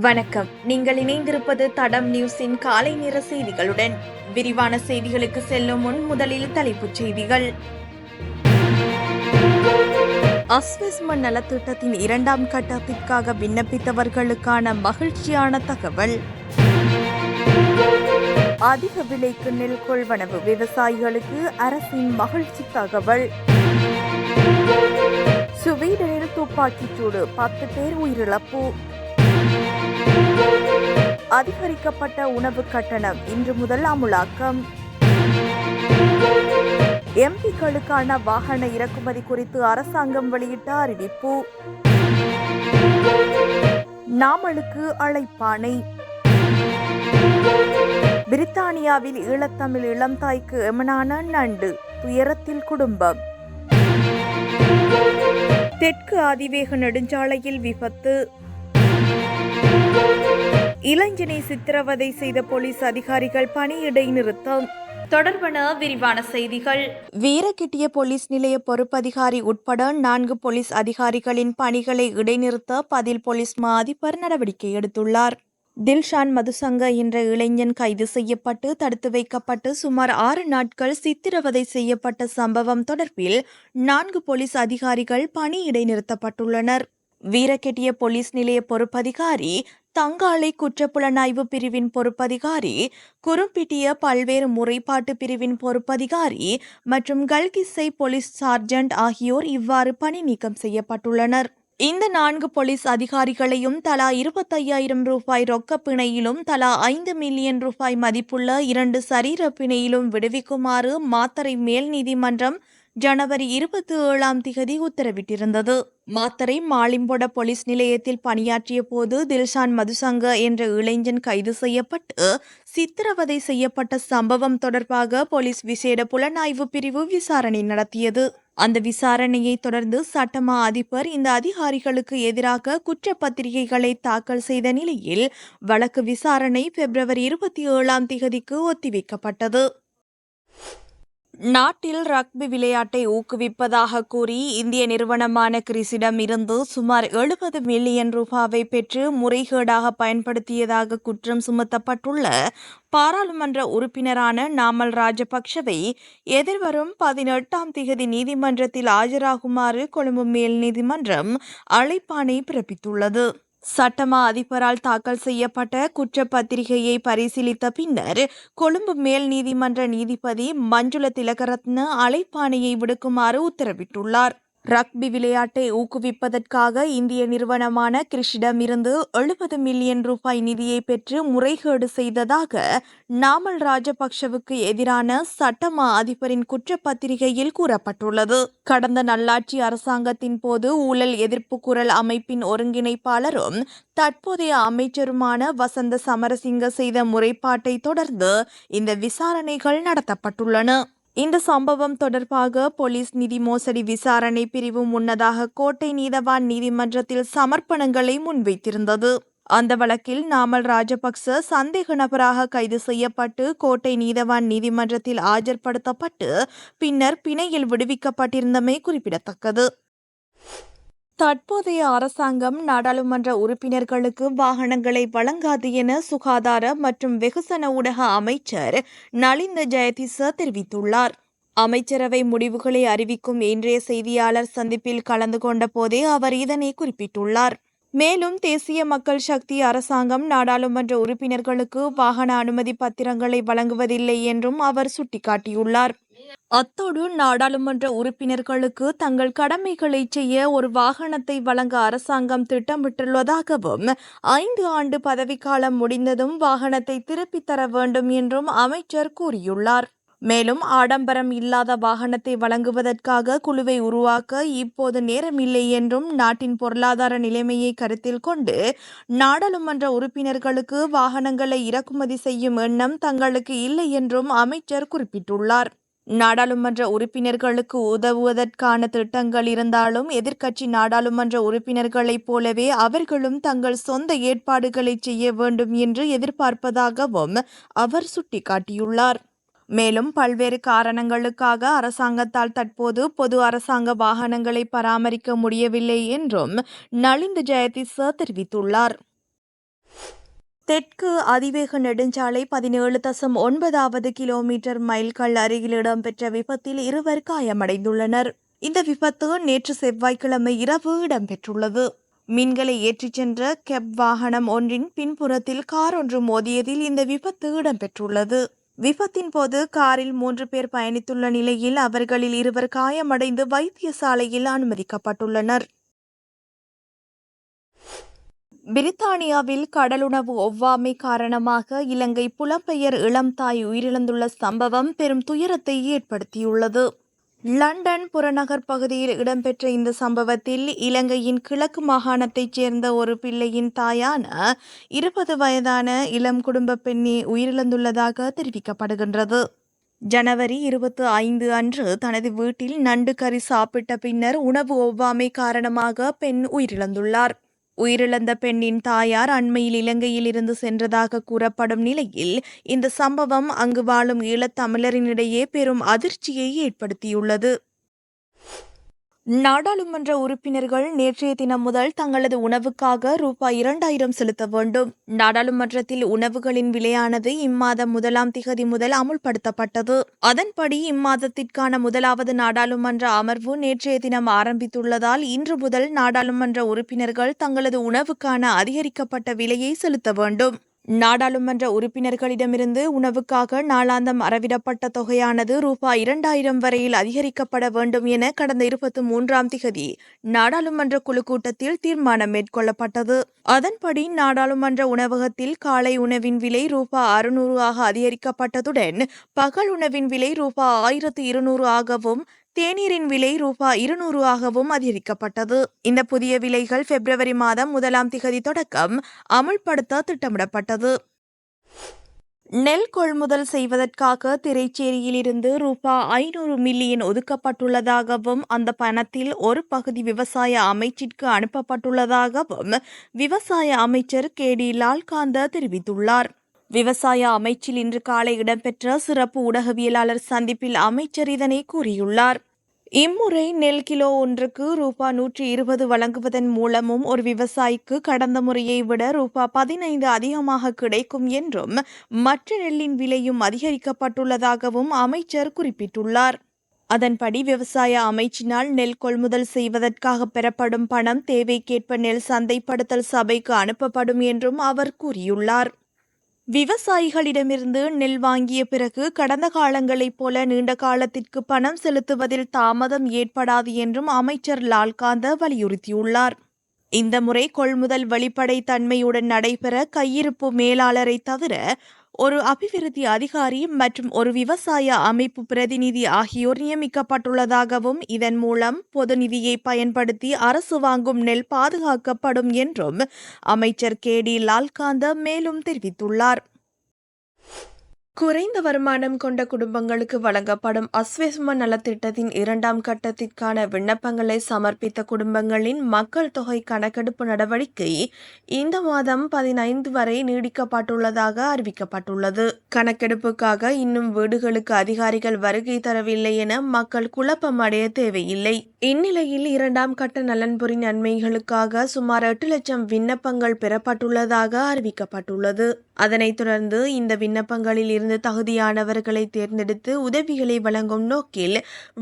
வணக்கம். நீங்கள் இணைந்திருப்பது தடம் நியூஸின் காலை நேர செய்திகளுடன். விரிவான செய்திகளுக்கு செல்லும் முன் முதலில் தலைப்புச் செய்திகள். அஸ்விஸ்ம நலத்திட்டத்தின் இரண்டாம் கட்டத்திற்காக விண்ணப்பித்தவர்களுக்கான மகிழ்ச்சியான தகவல். அதிக விலைக்கு நெல் கொள்வனவு விவசாயிகளுக்கு அரசின் மகிழ்ச்சி தகவல். சுவீடனில் துப்பாக்கிச் சூடு பத்து பேர் உயிரிழப்பு. அதிகரிக்கப்பட்ட உணவு கட்டணம் இன்று முதல் அமுலாக்கம். எம்பிக்களுக்கான வாகன இறக்குமதி குறித்து அரசாங்கம் வெளியிட்ட அறிவிப்பு. நாமலுக்கு அழைப்பானை பிரித்தானியாவில் ஈழத்தமிழ் இளம் தாய்க்கு எமனான நண்டு துயரத்தில் குடும்பம். தெற்கு அதிவேக நெடுஞ்சாலையில் விபத்து. இளைஞனை சித்திரவதை செய்த போலீஸ் அதிகாரிகள் பணி இடைநிறுத்தம் தொடர்பான விரிவான செய்திகள். வீரகிட்டிய போலீஸ் நிலைய பொறுப்பதிகாரி உட்பட நான்கு போலீஸ் அதிகாரிகளின் பணிகளை இடைநிறுத்த பதில் போலீஸ் மா அதிபர் நடவடிக்கை எடுத்துள்ளார். தில்ஷான் மதுசங்க என்ற இளைஞன் கைது செய்யப்பட்டு தடுத்து வைக்கப்பட்டு சுமார் ஆறு நாட்கள் சித்திரவதை செய்யப்பட்ட சம்பவம் தொடர்பில் நான்கு போலீஸ் அதிகாரிகள் பணி இடைநிறுத்தப்பட்டுள்ளனர் வீரக்கெட்டிய போலீஸ் நிலைய பொறுப்பதிகாரி தங்காலை குற்றப்புலனாய்வு பிரிவின் பொறுப்பதிகாரி குறும்பிட்டிய பல்வேறு முறைப்பாட்டு பிரிவின் பொறுப்பதிகாரி மற்றும் கல்கிஸ்ஸை போலீஸ் சார்ஜென்ட் ஆகியோர் இவ்வாறு பணி நீக்கம் செய்யப்பட்டுள்ளனர். இந்த நான்கு போலீஸ் அதிகாரிகளையும் தலா இருபத்தையாயிரம் ரூபாய் ரொக்க பிணையிலும் தலா ஐந்து மில்லியன் ரூபாய் மதிப்புள்ள இரண்டு சரீர பிணையிலும் விடுவிக்குமாறு மாத்தறை மேல் நீதிமன்றம் ஜனவரி இருபத்தி ஏழாம் திகதி உத்தரவிட்டிருந்தது. மாத்தரை மாலிம்பொட போலீஸ் நிலையத்தில் பணியாற்றிய போது தில்ஷான் மதுசங்க என்ற இளைஞன் கைது செய்யப்பட்டு சித்திரவதை செய்யப்பட்ட சம்பவம் தொடர்பாக போலீஸ் விசேட புலனாய்வு பிரிவு விசாரணை நடத்தியது. அந்த விசாரணையை தொடர்ந்து சட்டமா அதிபர் இந்த அதிகாரிகளுக்கு எதிராக குற்றப்பத்திரிகைகளை தாக்கல் செய்த நிலையில் வழக்கு விசாரணை பிப்ரவரி இருபத்தி ஏழாம் திகதிக்கு ஒத்திவைக்கப்பட்டது. நாட்டில் ரக்பி விளையாட்டை ஊக்குவிப்பதாக கூறி இந்திய நிறுவனமான கிறிஸிடம் இருந்து சுமார் எழுபது மில்லியன் ரூபாவை பெற்று முறைகேடாக பயன்படுத்தியதாக குற்றம் சுமத்தப்பட்டுள்ள பாராளுமன்ற உறுப்பினரான நாமல் ராஜபக்ஷவை எதிர்வரும் பதினெட்டாம் திகதி நீதிமன்றத்தில் ஆஜராகுமாறு கொழும்பு மேல் நீதிமன்றம் அழைப்பாணை பிறப்பித்துள்ளது. சட்டமா அதிபரால் தாக்கல் செய்யப்பட்ட குற்றப்பத்திரிகையை பரிசீலித்த பின்னர் கொழும்பு மேல் நீதிமன்ற நீதிபதி மஞ்சுள திலகரத்ன அழைப்பாணையை விடுக்குமாறு உத்தரவிட்டுள்ளார். ரக்பி விளையாட்டை ஊக்குவிப்பதற்காக இந்திய நிறுவனமான கிறிஷிடமிருந்து எழுபது மில்லியன் ரூபாய் நிதியை பெற்று முறைகேடு செய்ததாக நாமல் ராஜபக்ஷவுக்கு எதிரான சட்டமா அதிபரின் குற்றப்பத்திரிகையில் கூறப்பட்டுள்ளது. கடந்த நல்லாட்சி அரசாங்கத்தின் போது ஊழல் எதிர்ப்பு குரல் அமைப்பின் ஒருங்கிணைப்பாளரும் தற்போதைய அமைச்சருமான வசந்த சமரசிங்க செய்த முறைப்பாட்டை தொடர்ந்து இந்த விசாரணைகள் நடத்தப்பட்டுள்ளன. இந்த சம்பவம் தொடர்பாக போலீஸ் நிதி மோசடி விசாரணை பிரிவு முன்னதாக கோட்டை நீதவான் நீதிமன்றத்தில் சமர்ப்பணங்களை முன்வைத்திருந்தது. அந்த வழக்கில் நாமல் ராஜபக்ச சந்தேக நபராக கைது செய்யப்பட்டு கோட்டை நீதவான் நீதிமன்றத்தில் ஆஜர்படுத்தப்பட்டு பின்னர் பிணையில் விடுவிக்கப்பட்டிருந்தமை குறிப்பிடத்தக்கது. தற்போதைய அரசாங்கம் நாடாளுமன்ற உறுப்பினர்களுக்கு வாகனங்களை வழங்காது என சுகாதார மற்றும் வெகுசன ஊடக அமைச்சர் நளிந்த ஜெயதிச தெரிவித்துள்ளார். அமைச்சரவை முடிவுகளை அறிவிக்கும் இன்றைய செய்தியாளர் சந்திப்பில் கலந்து கொண்ட போதே அவர் இதனை குறிப்பிட்டுள்ளார். மேலும் தேசிய மக்கள் சக்தி அரசாங்கம் நாடாளுமன்ற உறுப்பினர்களுக்கு வாகன அனுமதி பத்திரங்களை வழங்குவதில்லை என்றும் அவர் சுட்டிக்காட்டியுள்ளார். அத்தோடு நாடாளுமன்ற உறுப்பினர்களுக்கு தங்கள் கடமைகளை செய்ய ஒரு வாகனத்தை வழங்க அரசாங்கம் திட்டமிட்டுள்ளதாகவும் ஐந்து ஆண்டு பதவிக்காலம் முடிந்ததும் வாகனத்தை திருப்பித் தர வேண்டும் என்றும் அமைச்சர் கூறியுள்ளார். மேலும் ஆடம்பரம் இல்லாத வாகனத்தை வழங்குவதற்காக குழுவை உருவாக்க இப்போது நேரமில்லை என்றும் நாட்டின் பொருளாதார நிலைமையை கருத்தில் கொண்டு நாடாளுமன்ற உறுப்பினர்களுக்கு வாகனங்களை இறக்குமதி செய்யும் எண்ணம் தங்களுக்கு இல்லை என்றும் அமைச்சர் குறிப்பிட்டுள்ளார். நாடாளுமன்ற உறுப்பினர்களுக்கு உதவுவதற்கான திட்டங்கள் இருந்தாலும் எதிர்க்கட்சி நாடாளுமன்ற உறுப்பினர்களைப் போலவே அவர்களும் தங்கள் சொந்த ஏற்பாடுகளை செய்ய வேண்டும் என்று எதிர்பார்ப்பதாகவும் அவர் சுட்டிக்காட்டியுள்ளார். மேலும் பல்வேறு காரணங்களுக்காக அரசாங்கத்தால் தற்போது பொது அரசாங்க வாகனங்களை பராமரிக்க முடியவில்லை என்றும் நளிந்த ஜெயதிச தெரிவித்துள்ளார். தெற்கு அதிவேக நெடுஞ்சாலை பதினேழு தசம் ஒன்பதாவது கிலோமீட்டர் மைல்கள் அருகில் இடம்பெற்ற விபத்தில் இருவர் காயமடைந்துள்ளனர். இந்த விபத்து நேற்று செவ்வாய்க்கிழமை இரவு இடம்பெற்றுள்ளது. மீன்களை ஏற்றிச் சென்ற கெப் வாகனம் ஒன்றின் பின்புறத்தில் கார் ஒன்று மோதியதில் இந்த விபத்து இடம்பெற்றுள்ளது. விபத்தின் போது காரில் மூன்று பேர் பயணித்துள்ள நிலையில் அவர்களில் இருவர் காயமடைந்து வைத்தியசாலையில் அனுமதிக்கப்பட்டுள்ளனர். பிரித்தானியாவில் கடலுணவு ஒவ்வாமை காரணமாக இலங்கை புலம்பெயர் இளம் தாய் உயிரிழந்துள்ள சம்பவம் பெரும் துயரத்தை ஏற்படுத்தியுள்ளது. லண்டன் புறநகர் பகுதியில் இடம்பெற்ற இந்த சம்பவத்தில் இலங்கையின் கிழக்கு மாகாணத்தைச் சேர்ந்த ஒரு பிள்ளையின் தாயான இருபது வயதான இளம் குடும்ப பெண்ணே உயிரிழந்துள்ளதாக தெரிவிக்கப்படுகின்றது. ஜனவரி இருபத்தி ஐந்து அன்று தனது வீட்டில் நண்டு கறி சாப்பிட்ட பின்னர் உணவு ஒவ்வாமை காரணமாக பெண் உயிரிழந்துள்ளார். உயிரிழந்த பெண்ணின் தாயார் அண்மையில் இலங்கையில் இருந்து சென்றதாக கூறப்படும் நிலையில் இந்த சம்பவம் அங்கு வாழும் ஈழத்தமிழரினிடையே பெரும் அதிர்ச்சியை ஏற்படுத்தியுள்ளது. நாடாளுமன்ற உறுப்பினர்கள் நேற்றைய தினம் முதல் தங்களது உணவுக்காக ரூபாய் இரண்டாயிரம் செலுத்த வேண்டும். நாடாளுமன்றத்தில் உணவுகளின் விலையானது இம்மாதம் முதலாம் திகதி முதல் அமுல்படுத்தப்பட்டது. அதன்படி இம்மாதத்திற்கான முதலாவது நாடாளுமன்ற அமர்வு நேற்றைய தினம் ஆரம்பித்துள்ளதால் இன்று முதல் நாடாளுமன்ற உறுப்பினர்கள் தங்களது உணவுக்கான அதிகரிக்கப்பட்ட விலையை செலுத்த வேண்டும். நாடாளுமன்ற உறுப்பினர்களிடமிருந்து உணவுக்காக நாளாந்தம் அறவிடப்பட்ட தொகையானது ரூபாய் இரண்டாயிரம் வரையில் அதிகரிக்கப்பட வேண்டும் என கடந்த இருபத்தி மூன்றாம் திகதி நாடாளுமன்ற குழு கூட்டத்தில் தீர்மானம் மேற்கொள்ளப்பட்டது. அதன்படி நாடாளுமன்ற உணவகத்தில் காலை உணவின் விலை ரூபாய் அறுநூறு ஆக அதிகரிக்கப்பட்டதுடன் பகல் உணவின் விலை ரூபாய் ஆயிரத்து இருநூறு ஆகவும் தேநீரின் விலை ரூபாய் இருநூறு ஆகவும் அதிகரிக்கப்பட்டது. இந்த புதிய விலைகள் பிப்ரவரி மாதம் முதலாம் திகதி தொடக்கம் அமுல்படுத்த திட்டமிடப்பட்டது. நெல் கொள்முதல் செய்வதற்காக திரைச்சேரியில் இருந்து ஐநூறு மில்லியன் ஒதுக்கப்பட்டுள்ளதாகவும் அந்த பணத்தில் ஒரு பகுதி விவசாய அமைச்சிற்கு அனுப்பப்பட்டுள்ளதாகவும் விவசாய அமைச்சர் கே டி லால்காந்த தெரிவித்துள்ளார். விவசாய அமைச்சில் இன்று காலை இடம்பெற்ற சிறப்பு ஊடகவியலாளர் சந்திப்பில் அமைச்சர் இதனை கூறியுள்ளார். இம்முறை நெல் கிலோ ஒன்றுக்கு ரூபா நூற்றி இருபது வழங்குவதன் மூலமும் ஒரு விவசாயிக்கு கடந்த முறையை விட ரூபா பதினைந்து அதிகமாக கிடைக்கும் என்றும் மற்ற நெல்லின் விலையும் அதிகரிக்கப்பட்டுள்ளதாகவும் அமைச்சர் குறிப்பிட்டுள்ளார். அதன்படி விவசாய அமைச்சினால் நெல் கொள்முதல் செய்வதற்காக பெறப்படும் பணம் தேவைக்கேற்ப நெல் சந்தைப்படுத்தல் சபைக்கு அனுப்பப்படும் என்றும் அவர் கூறியுள்ளார். விவசாயிகளிடமிருந்து நெல் வாங்கிய பிறகு கடந்த காலங்களைப் போல நீண்ட காலத்திற்கு பணம் செலுத்துவதில் தாமதம் ஏற்படாது என்றும் அமைச்சர் லால்காந்த வலியுறுத்தியுள்ளார். இந்த முறை கொள்முதல் வெளிப்படை தன்மையுடன் நடைபெற கையிருப்பு மேலாளரை தவிர ஒரு அபிவிருத்தி அதிகாரி மற்றும் ஒரு விவசாய அமைப்பு பிரதிநிதி ஆகியோர் நியமிக்கப்பட்டுள்ளதாகவும் இதன் மூலம் பொது நிதியை பயன்படுத்தி அரசு வாங்கும் நெல் பாதுகாக்கப்படும் என்றும் அமைச்சர் கே டி லால்காந்த மேலும் தெரிவித்துள்ளார். குறைந்த வருமானம் கொண்ட குடும்பங்களுக்கு வழங்கப்படும் அஸ்வெஸ்ம நலத்திட்டத்தின் இரண்டாம் கட்டத்திற்கான விண்ணப்பங்களை சமர்ப்பித்த குடும்பங்களின் மக்கள் தொகை கணக்கெடுப்பு நடவடிக்கை இந்த மாதம் பதினைந்து வரை நீடிக்கப்பட்டுள்ளதாக அறிவிக்கப்பட்டுள்ளது. கணக்கெடுப்புக்காக இன்னும் வீடுகளுக்கு அதிகாரிகள் வருகை தரவில்லை என மக்கள் குழப்பம் அடைய தேவையில்லை. இந்நிலையில் இரண்டாம் கட்ட நலன்புரி நன்மைகளுக்காக சுமார் எட்டு லட்சம் விண்ணப்பங்கள் பெறப்பட்டுள்ளதாக அறிவிக்கப்பட்டுள்ளது. அதனைத் தொடர்ந்து இந்த விண்ணப்பங்களில் இருந்து தகுதியானவர்களை தேர்ந்தெடுத்து உதவிகளை வழங்கும் நோக்கில்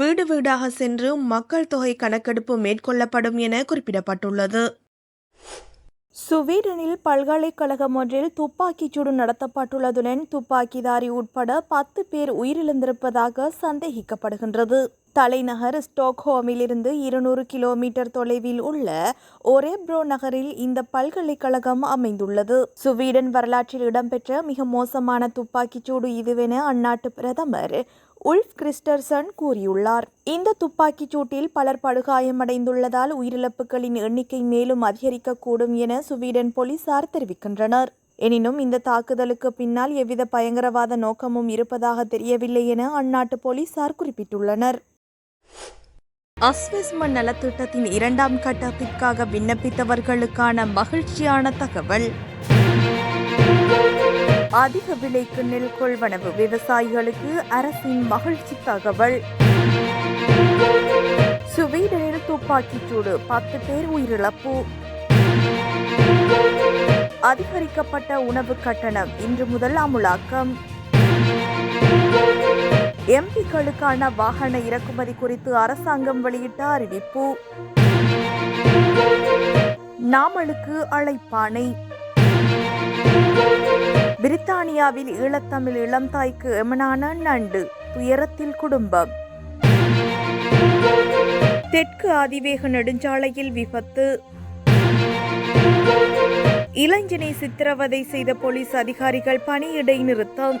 வீடு வீடாக சென்று மக்கள் தொகை கணக்கெடுப்பு மேற்கொள்ளப்படும் என குறிப்பிடப்பட்டுள்ளது. சுவீடனில் பல்கலைக்கழகம் ஒன்றில் துப்பாக்கிச் சூடு நடத்தப்பட்டுள்ளதுடன் துப்பாக்கிதாரி உட்பட பத்து பேர் உயிரிழந்திருப்பதாக சந்தேகிக்கப்படுகின்றது. தலைநகர் ஸ்டாக்ஹோமிலிருந்து இருநூறு கிலோமீட்டர் தொலைவில் உள்ள ஒரேப்ரோ நகரில் இந்த பல்கலைக்கழகம் அமைந்துள்ளது. சுவீடன் வரலாற்றில் இடம்பெற்ற மிக மோசமான துப்பாக்கிச்சூடு இதுவென அந்நாட்டு பிரதமர் உல்ஃப் கிறிஸ்டர்சன் கூறியுள்ளார். இந்த துப்பாக்கிச் சூட்டில் பலர் படுகாயமடைந்துள்ளதால் உயிரிழப்புகளின் எண்ணிக்கை மேலும் அதிகரிக்கக்கூடும் என சுவீடன் போலீசார் தெரிவிக்கின்றனர். எனினும் இந்த தாக்குதலுக்கு பின்னால் எவ்வித பயங்கரவாத நோக்கமும் இருப்பதாக தெரியவில்லை என அந்நாட்டு போலீசார் குறிப்பிட்டுள்ளனர். அஸ்வெஸ்மன் நலத்திட்டத்தின் இரண்டாம் கட்டத்திற்காக விண்ணப்பித்தவர்களுக்கான மகிழ்ச்சியான தகவல். அதிக விலைக்கு நெல் கொள்வனவு விவசாயிகளுக்கு அரசின் மகிழ்ச்சி தகவல். சுவீடனில் துப்பாக்கிச்சூடு பத்து பேர் உயிரிழப்பு. அதிகரிக்கப்பட்ட உணவு கட்டணம் இன்று முதல் அமுலாக்கம். எம்பிக்களுக்கான வாகன இறக்குமதி குறித்து அரசாங்கம் வெளியிட்ட அறிவிப்பு. நாமலுக்கு அழைப்பானை. பிரித்தானியாவில் ஈழத்தமிழ் இளம் தாய்க்கு எமனான நண்டு துயரத்தில் குடும்பம். தெற்கு அதிவேக நெடுஞ்சாலையில் விபத்து. இளைஞனை சித்திரவதை செய்த போலீஸ் அதிகாரிகள் பணியிடை நிறுத்தம்.